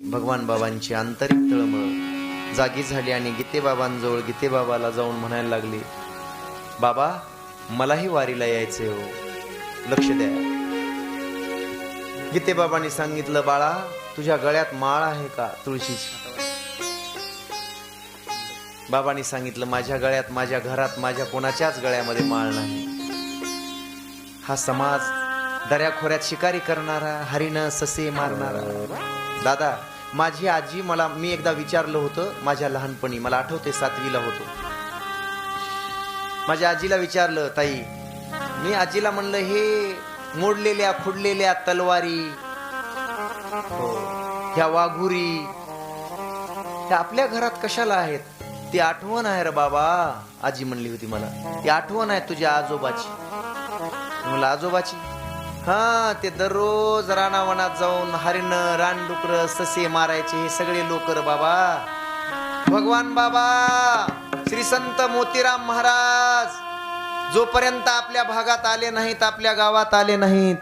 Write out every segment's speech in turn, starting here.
भगवान बाबांची आंतरिक तळमळ. जागी झाली आणि गीते बाबांजवळ गीते बाबाला जाऊन म्हणायला लागली बाबा मलाही वारीला यायचे हो. लक्ष द्या. गीते बाबांनी सांगितलं बाळा तुझ्या गळ्यात माळ आहे का तुळशीची? बाबांनी सांगितलं माझ्या गळ्यात माझ्या घरात माझ्या कोणाच्याच गळ्यामध्ये माळ नाही. हा समाज दऱ्याखोऱ्यात शिकारी करणारा हरिण ससे मारणारा दादा माझी आजी मला मी एकदा विचारलं होतं माझ्या लहानपणी मला आठवते सातवीला होतो. माझ्या आजीला विचारलं ताई मी आजीला म्हणलं हे मोडलेल्या खुडलेल्या तलवारी हो, ह्या वाघुरी त्या आपल्या घरात कशाला आहेत? ती आठवण आहे रे बाबा आजी म्हणली होती मला. ती आठवण आहे तुझ्या आजोबाची. मला आजोबाची? हा ते दररोज रानावनात जाऊन हरिण रानडुकर ससे मारायचे हे सगळे लोकर बाबा. भगवान बाबा श्री संत मोतीराम महाराज जोपर्यंत आपल्या भागात आले नाहीत आपल्या गावात आले नाहीत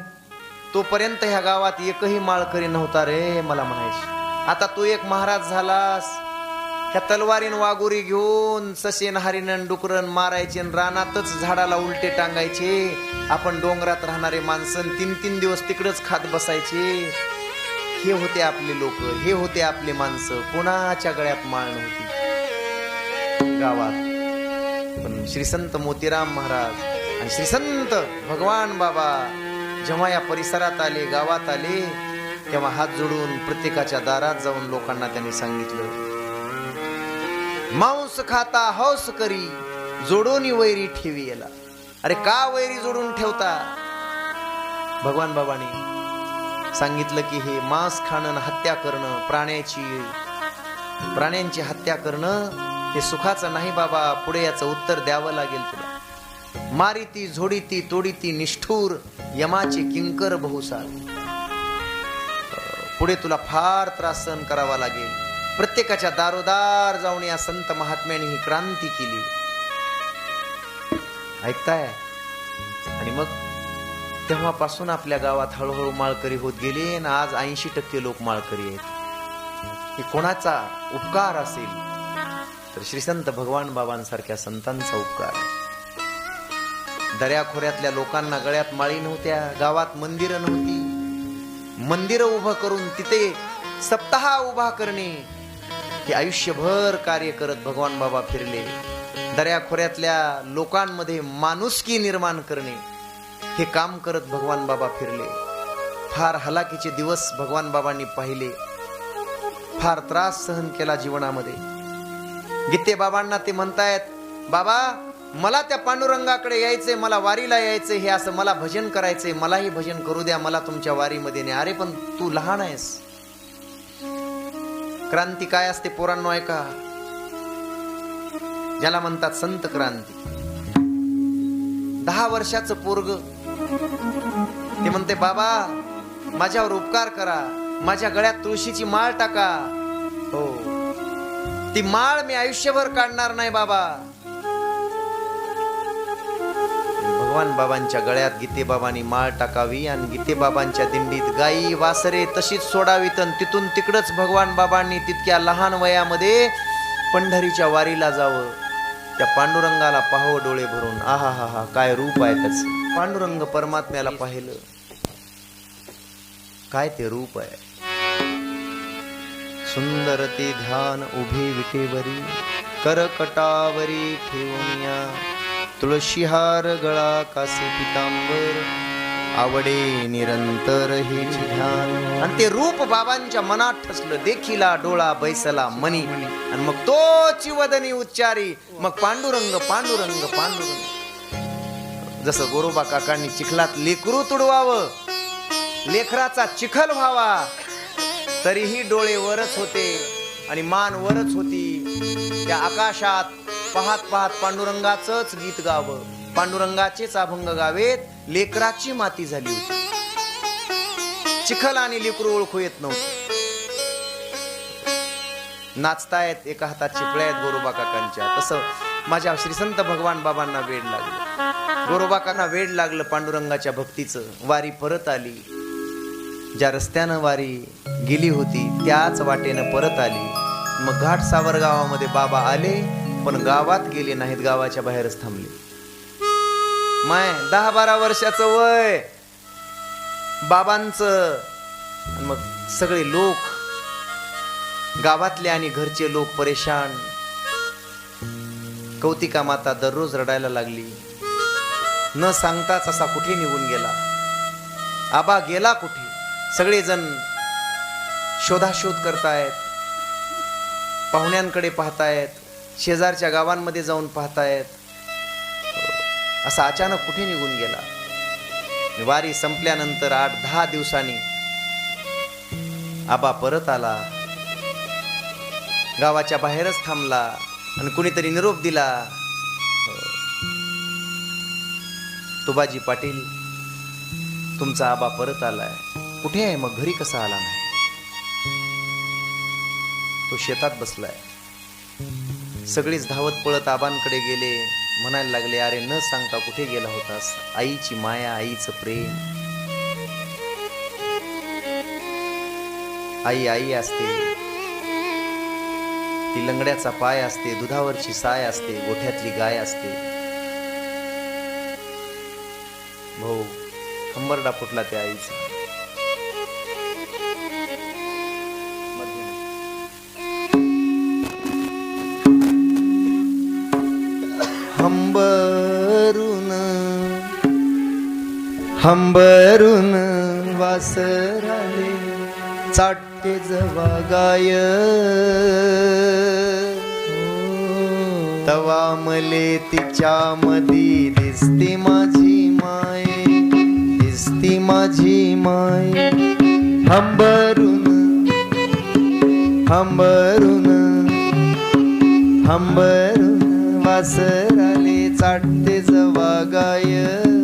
तोपर्यंत ह्या गावात एकही माळकरी नव्हता रे मला म्हणायचे. आता तू एक महाराज झालास ह्या तलवारीन वागुरी घेऊन ससेन हरिणन डुकरन मारायचे आणि रानातच झाडाला उलटे टांगायचे. आपण डोंगरात राहणारे माणसं तीन तीन दिवस तिकडच खात बसायचे. हे होते आपले लोक हे होते आपले माणसं. कोणाच्या गळ्यात माळ नव्हती. गावात. पण श्रीसंत मोतीराम महाराज आणि श्रीसंत भगवान बाबा जेव्हा या परिसरात आले गावात आले तेव्हा हात जोडून प्रत्येकाच्या दारात जाऊन लोकांना त्यांनी सांगितलं मांस खाता हौस करी जोडोनी वैरी ठेवी याला अरे का वैरी जोडून ठेवता? भगवान बाबांनी सांगितलं की हे मांस खाणं हत्या करणं प्राण्याची प्राण्यांची हत्या करणं हे सुखाचं नाही बाबा पुढे याचं उत्तर द्यावं लागेल तुला. मारिती झोडीती तोडीती निष्ठूर यमाचे किंकर बहुसार. पुढे तुला फार त्रास सहन करावा लागेल. प्रत्येकाच्या दारोदार जाऊन या संत महात्म्याने ही क्रांती केली. ऐकताय? आणि मग तेव्हापासून आपल्या गावात हळूहळू माळकरी होत गेले आणि आज ऐंशी टक्के लोक माळकरी आहेत. हे कोणाचा उपकार असेल? तर श्रीसंत भगवान बाबांसारख्या संतांचा उपकार दर्याखोऱ्यातल्या लोकांना गळ्यात माळी नव्हत्या गावात मंदिरं नव्हती. मंदिरं उभं करून तिथे सप्ताह उभा करणे हे आयुष्यभर कार्य करत भगवान बाबा फिरले. दऱ्याखोऱ्यातल्या लोकांमध्ये माणुसकी निर्माण करणे हे काम करत भगवान बाबा फिरले. फार हलाकीचे दिवस भगवान बाबांनी पाहिले. फार त्रास सहन केला जीवनामध्ये. गीते बाबांना ते म्हणतायत बाबा मला त्या पांडुरंगाकडे यायचंय मला वारीला यायचे हे असं मला भजन करायचंय मलाही भजन करू द्या मला तुमच्या वारीमध्ये नाही अरे पण तू लहान आहेस. क्रांती काय असते पोरांनो ऐका. ज्याला म्हणतात संत क्रांती. दहा वर्षाचं पोरग. ते म्हणते बाबा माझ्यावर उपकार करा. माझ्या गळ्यात तुळशीची माळ टाका. हो. ती माळ मी आयुष्यभर काढणार नाही बाबा. भगवान बाबांच्या गळ्यात गीतेबाबांनी माळ टाकावी आणि गीतेबाबांच्या दिंडीत गाई वासरे तशीच सोडावीत आणि तिथून तिकडंच भगवान बाबांनी तितक्या लहान वयामध्ये पंढरीच्या वारीला जावं. त्या पांडुरंगाला पाहावं डोळे भरून. आहा हा हा काय रूप आहे त्याच? पांडुरंग परमात्म्याला पाहिलं. काय ते रूप आहे? सुंदर ते ध्यान उभे विटेवरी करकटावरी ठेवून या. तुळशीहार गळा कासे पितांबर आवडे निरंतर हे ध्यान. आणि ते रूप बाबांच्या मनात ठसलं देखिला डोळा बैसला मनी. आणि मग तो चिवदनी उच्चारी मग पांडुरंग पांडुरंग पांडुरंग. जसं गोरोबा काकांनी चिखलात लेकरू तुडवावं लेखराचा चिखल व्हावा तरीही डोळे वरच होते. आणि मान वरच होती. त्या आकाशात पाहत पाहत पांडुरंगाचंच गीत गावं. पांडुरंगाचेच अभंग गावेत लेकराची माती झाली होती. चिखल आणि लेकरू ओळखू येत नव्हतं. नाचतायत एका हातात चिपळ्या आहेत गोरोबा काकांच्या. तसं माझ्या श्रीसंत भगवान बाबांना वेड लागलं. गोरोबा काकांना वेड लागलं पांडुरंगाच्या भक्तीचं. वारी परत आली. ज्या रस्त्यानं वारी गेली होती त्याच वाटेनं परत आली. मग घाट सावरगावामध्ये बाबा आले पण गावात गेले नाहीत गावाच्या बाहेरच थांबले. माय दहा बारा वर्षाचं वय. बाबांचं मग सगळे लोक. गावातले आणि घरचे लोक परेशान. कौतिका माता दररोज रडायला लागली. न सांगताच असा कुठे निघून गेला? आबा गेला कुठे? सगळेजण शोधाशोध करतायत. पाहुण्यांकडे पाहतायत. शेजारच्या गावांमध्ये जाऊन पाहतायत. असा अचानक कुठे निघून गेला? वारी संपल्यानंतर आठ दहा दिवसांनी आबा परत आला. गावाच्या बाहेरच थांबला आणि कुणीतरी निरोप दिला. तुबाजी पाटील तुमचा आबा परत आलाय. कुठे आहे मग? घरी कसा आला नाही? तो शेतात बसलाय. सगळीच धावत पळत आबांकडे गेले. म्हणायला लागले अरे न सांगता कुठे गेला होतास? आईची माया आईचं प्रेम. आई आई असते. ती लंगड्याचा पाय असते दुधावरची साय असते गोठ्यातली गाय असते. भाऊ हंबरडा फुटला त्या आईचा. हंबरून वासराले चाटते जवा गाय. तवा मले तिच्या मधी दिसती माझी माय दिसती माझी माय. हंबरून हंबरून हंबरून वासराले चाटते जवा गाय.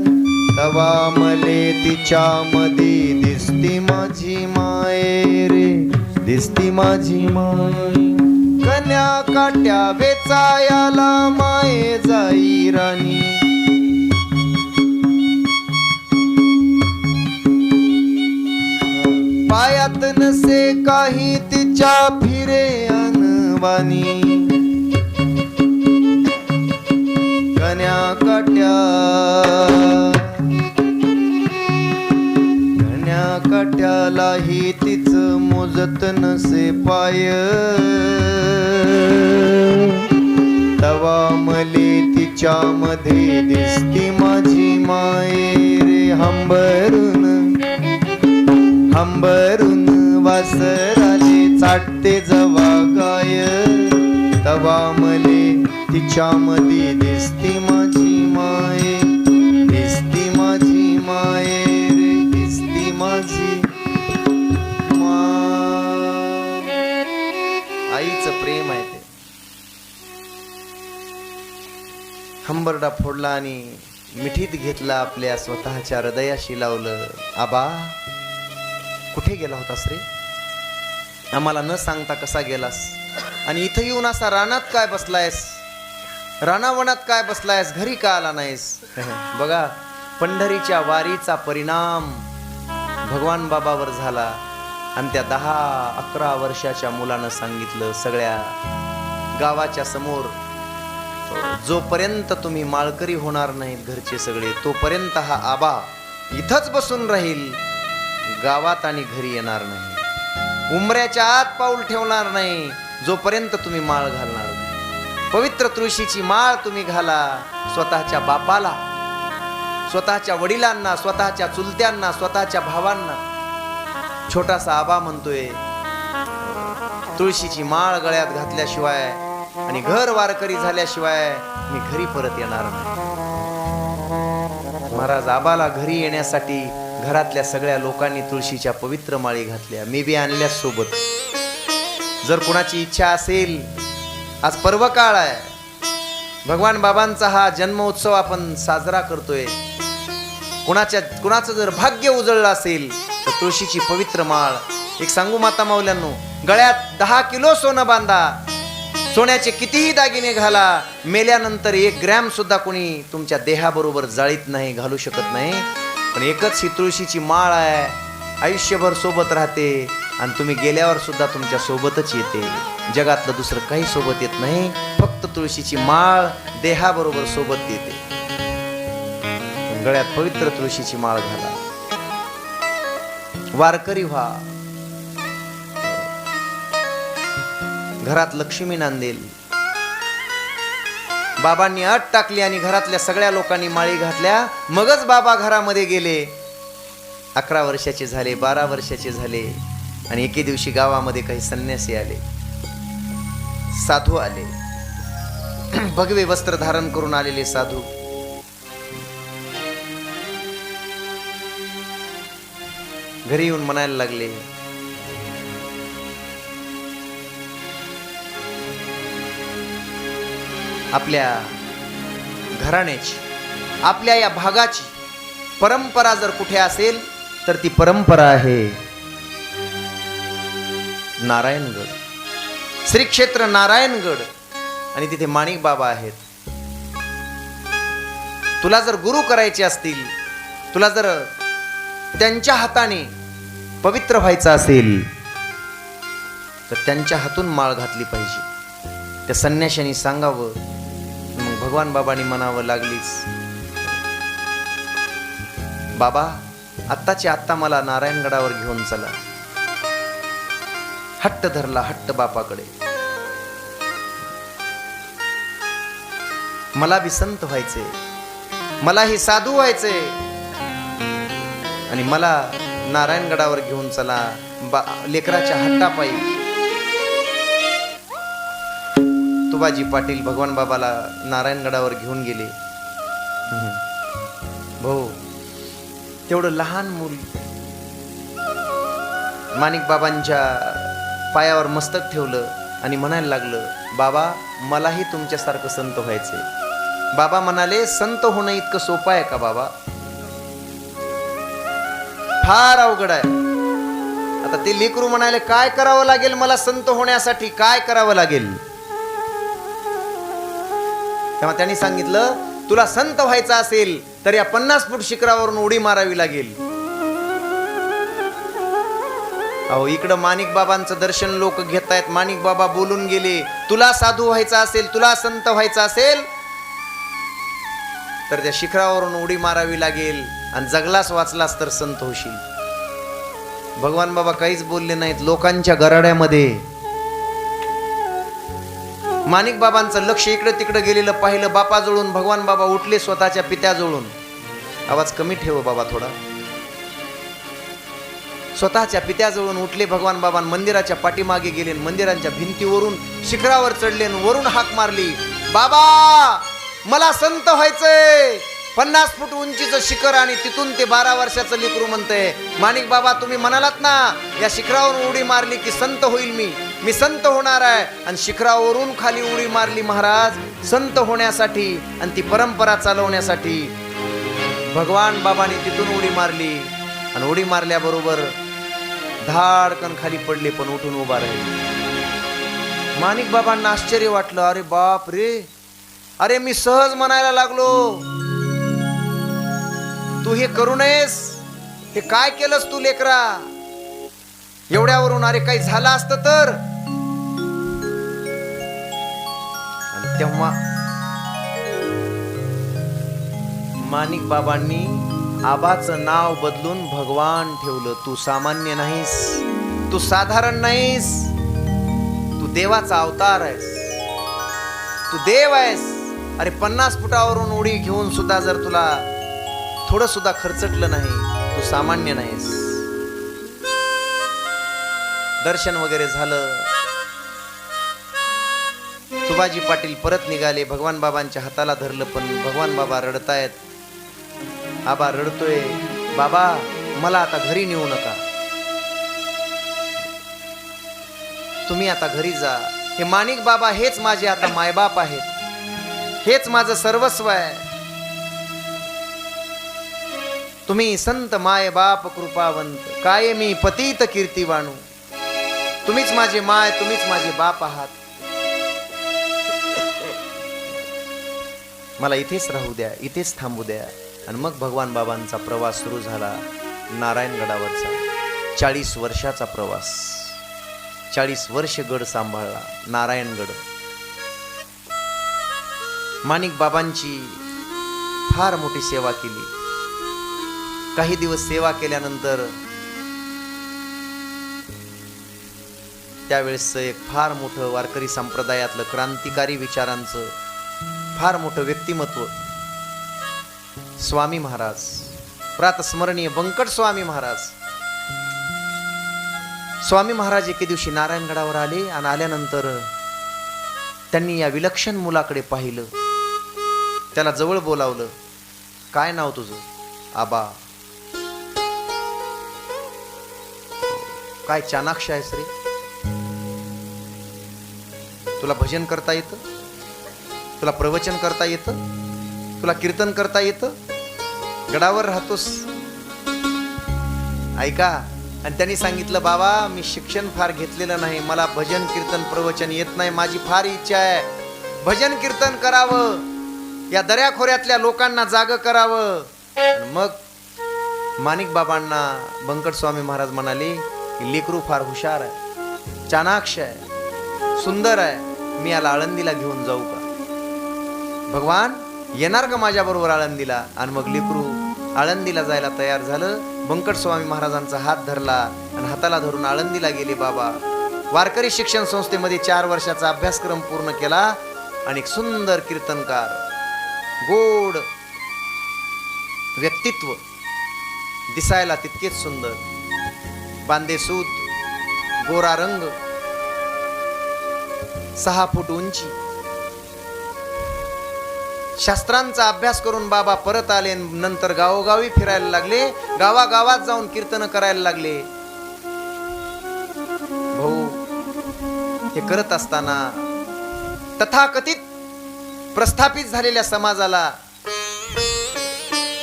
तवा मले तिच्या मदी दिसती माझी माय रे. दिसती माझी माय. कन्या काट्या वेचायाला माये जाई राणी. पायात नसे काही तिच्या फिरे अनवानी नसे पाय। तवा मले तिच्या मध्ये दिसती माझी माये रे हंबरून. हंबरून वासराले चाटते जवा गाय. तवा मले तिच्या मध्ये दिसती हंबरडा फोडला आणि मिठीत घेतला आपल्या स्वतःच्या हृदयाशी लावलं. आबा कुठे गेला होतास रे आम्हाला न सांगता कसा गेलास? आणि इथं येऊन असा रानात काय बसलायस? रानावनात काय बसलायस? घरी का आला नाहीस? बघा पंढरीच्या वारीचा परिणाम भगवान बाबावर झाला. आणि त्या दहा अकरा वर्षाच्या मुलानं सांगितलं सगळ्या गावाच्या समोर जोपर्यंत तुम्ही माळकरी होणार नाहीत घरचे सगळे तोपर्यंत हा आबा इथंच बसून राहील. गावात आणि घरी येणार नाही. उमऱ्याच्या आत पाऊल ठेवणार नाही जोपर्यंत तुम्ही माळ घालणार नाही. पवित्र तुळशीची माळ तुम्ही घाला स्वतःच्या बापाला स्वतःच्या वडिलांना स्वतःच्या चुलत्यांना स्वतःच्या भावांना. छोटासा आबा म्हणतोय तुळशीची माळ गळ्यात घातल्याशिवाय आणि घर वारकरी झाल्याशिवाय मी घरी परत येणार नाही. महाराज आबाला घरी येण्यासाठी घरातल्या सगळ्या लोकांनी तुळशीच्या पवित्र माळी घातल्या. मी बी आणल्या सोबत. जर कुणाची इच्छा असेल आज पर्व काळ आहे. भगवान बाबांचा हा जन्म उत्सव आपण साजरा करतोय. कुणाच्या कुणाचं जर भाग्य उजळलं असेल तर तुळशीची पवित्र माळ. एक सांगू माता माऊल्यांनो गळ्यात दहा किलो सोनं बांधा. सोन्याचे कितीही दागिने घाला मेल्यानंतर एक ग्रॅम सुद्धा कोणी तुमच्या देहाबरोबर जाळीत नाही घालू शकत नाही. पण एकच ही तुळशीची माळ आहे आयुष्यभर सोबत राहते आणि तुम्ही गेल्यावर सुद्धा तुमच्या सोबतच येते. जगातलं दुसरं काही सोबत येत नाही फक्त तुळशीची माळ देहाबरोबर सोबत येते गळ्यात पवित्र तुळशीची माळ घाला. वारकरी व्हा. घरात लक्ष्मी नांदेल. बाबांनी अट टाकली आणि घरातल्या सगळ्या लोकांनी माळी घातल्या. मगच बाबा घरामध्ये गेले. अकरा वर्षाचे झाले बारा वर्षाचे झाले. आणि एके दिवशी गावामध्ये काही संन्यासी आले. साधू आले. भगवे वस्त्र धारण करून आलेले साधू. घरी येऊन म्हणायला लागले आपल्या घराण्याची आपल्या या भागाची परंपरा जर कुठे असेल तर ती परंपरा आहे नारायणगड. श्री क्षेत्र नारायणगड आणि तिथे माणिक बाबा आहेत. तुला जर गुरु करायचे असतील तुला जर त्यांच्या हाताने पवित्र व्हायचं असेल तर त्यांच्या हातून माळ घातली पाहिजे. त्या संन्याशाने सांगावं भगवान बाबांनी म्हणावं लागलीच. बाबा आत्ताची आत्ता मला नारायणगडावर घेऊन चला. हट्ट धरला हट्ट बापाकडे. मला बी संत व्हायचे. मला हे साधू व्हायचे. आणि मला नारायणगडावर घेऊन चला बा लेकराच्या हट्टापायी. तुबाजी पाटील भगवान बाबाला नारायणगडावर घेऊन गेले. भाऊ तेवढं लहान मूल माणिक बाबांच्या पायावर मस्तक ठेवलं आणि म्हणायला लागलं बाबा मलाही तुमच्यासारखं संत व्हायचे बाबा म्हणाले संत होणं इतकं सोपं आहे का बाबा? फार अवघड आहे. आता ते लेकरू म्हणाले काय करावं लागेल? मला संत होण्यासाठी काय करावं लागेल? तेव्हा त्यांनी सांगितलं तुला संत व्हायचा असेल तर या पन्नास फूट शिखरावरून उडी मारावी लागेल. अहो इकडं माणिक बाबांचं दर्शन लोक घेत आहेत माणिक बाबा बोलून गेले तुला साधू व्हायचं असेल तुला संत व्हायचा असेल तर त्या शिखरावरून उडी मारावी लागेल आणि जगलास वाचलास तर संत होशील. भगवान बाबा काहीच बोलले नाहीत. लोकांच्या गराड्यामध्ये माणिक बाबांचं लक्ष इकडं तिकडं गेलेलं पाहिलं बापाजवळून भगवान बाबा उठले स्वतःच्या पित्याजवळून. आवाज कमी ठेव बाबा थोडा. स्वतःच्या पित्याजवळून उठले भगवान बाबा मंदिराच्या पाठीमागे गेले मंदिरांच्या भिंतीवरून शिखरावर चढले वरून हाक मारली. बाबा मला संत व्हायचंय. पन्नास फूट उंचीचं शिखर आणि तिथून ते बारा वर्षाचं लेकरू म्हणतंय. माणिक बाबा तुम्ही म्हणालात ना या शिखरावरून उडी मारली की संत होईल मी. मी संत होणार आहे आणि शिखरावरून खाली उडी मारली महाराज. संत होण्यासाठी आणि ती परंपरा चालवण्यासाठी भगवान बाबाने तिथून उडी मारली. आणि उडी मारल्याबरोबर धाडकन खाली पडले पण उठून उभा राहिले. माणिक बाबांना आश्चर्य वाटलं. अरे बाप रे. अरे मी सहज म्हणायला लागलो. तू हे करू नयेस. हे काय केलंस तू लेकरा? एवढ्यावरून अरे काही झालं असतं तर? तेव्हा माणिक बाबांनी आबाचं नाव बदलून भगवान ठेवलं. तू सामान्य नाहीस. तू साधारण नाहीस. तू देवाचा अवतार आहेस. तू देव आहेस. अरे पन्नास फुटावरून उडी घेऊन सुद्धा जर तुला थोडं सुद्धा खर्चटलं नाही तू सामान्य नाहीस. दर्शन वगैरे झालं. तुबाजी पाटील परत निघाले. भगवान बाबांच्या हाताला धरलं पण भगवान बाबा रडतायत. आबा रडतोय. बाबा मला आता घरी नेऊ नका. तुम्ही आता घरी जा. हे माणिक बाबा हेच माझे आता मायबाप आहेत. हेच माझं सर्वस्व आहे. तुम्ही संत माय बाप कृपावंत. काय मी पतीत कीर्तिवाणू. तुम्हीच माझे माय तुम्हीच माझे बाप आहात. मला इथेच राहू द्या इथेच थांबू द्या. आणि मग भगवान बाबांचा प्रवास सुरू झाला नारायणगडावरचा. चाळीस वर्षाचा प्रवास. चाळीस वर्ष गड सांभाळला नारायणगड. माणिक बाबांची फार मोठी सेवा केली. काही दिवस सेवा केल्यानंतर त्यावेळेस एक फार मोठं वारकरी संप्रदायातलं क्रांतिकारी विचारांचं फार मोठं व्यक्तिमत्व. स्वामी महाराज. प्रातस्मरणीय बंकट स्वामी महाराज. स्वामी महाराज एके दिवशी नारायणगडावर आले आणि आल्यानंतर त्यांनी या विलक्षण मुलाकडे पाहिलं. त्याला जवळ बोलावलं. काय नाव तुझं? आबा. काय चाणाक्ष आहेस रे? तुला भजन करता येतं? तुला प्रवचन करता येतं? तुला कीर्तन करता येतं? गडावर राहतोस. ऐका आणि त्यांनी सांगितलं बाबा मी शिक्षण फार घेतलेलं नाही. मला भजन कीर्तन प्रवचन येत नाही. माझी फार इच्छा आहे. भजन कीर्तन करावं. या दऱ्याखोऱ्यातल्या लोकांना जाग करावं. मग माणिक बाबांना बंकट स्वामी महाराज म्हणाले की लेकरू फार हुशार आहे. चाणाक्ष आहे. सुंदर आहे. मी याला आळंदीला घेऊन जाऊ का? भगवान येणार का माझ्या बरोबर आळंदीला? आणि मग लेकरू. आळंदीला जायला तयार झालं. बंकट स्वामी महाराजांचा हात धरला आणि हाताला धरून आळंदीला गेले बाबा. वारकरी शिक्षण संस्थेमध्ये चार वर्षाचा अभ्यासक्रम पूर्ण केला आणि एक सुंदर कीर्तनकार. गोड व्यक्तित्व. दिसायला तितकेच सुंदर. बांदेसूत गोरा रंग सहा फूट उंची. शास्त्रांचा अभ्यास करून बाबा परत आले नंतर गावोगावी फिरायला लागले. गावागावात जाऊन कीर्तन करायला लागले. भाऊ हे करत असताना तथाकथित प्रस्थापित झालेल्या समाजाला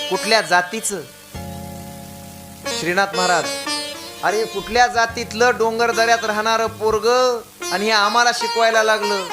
कुठल्या जातीचं? श्रीनाथ महाराज अरे कुठल्या जातीतलं डोंगर दऱ्यात राहणारं पोरग आणि हे आम्हाला शिकवायला लागलं?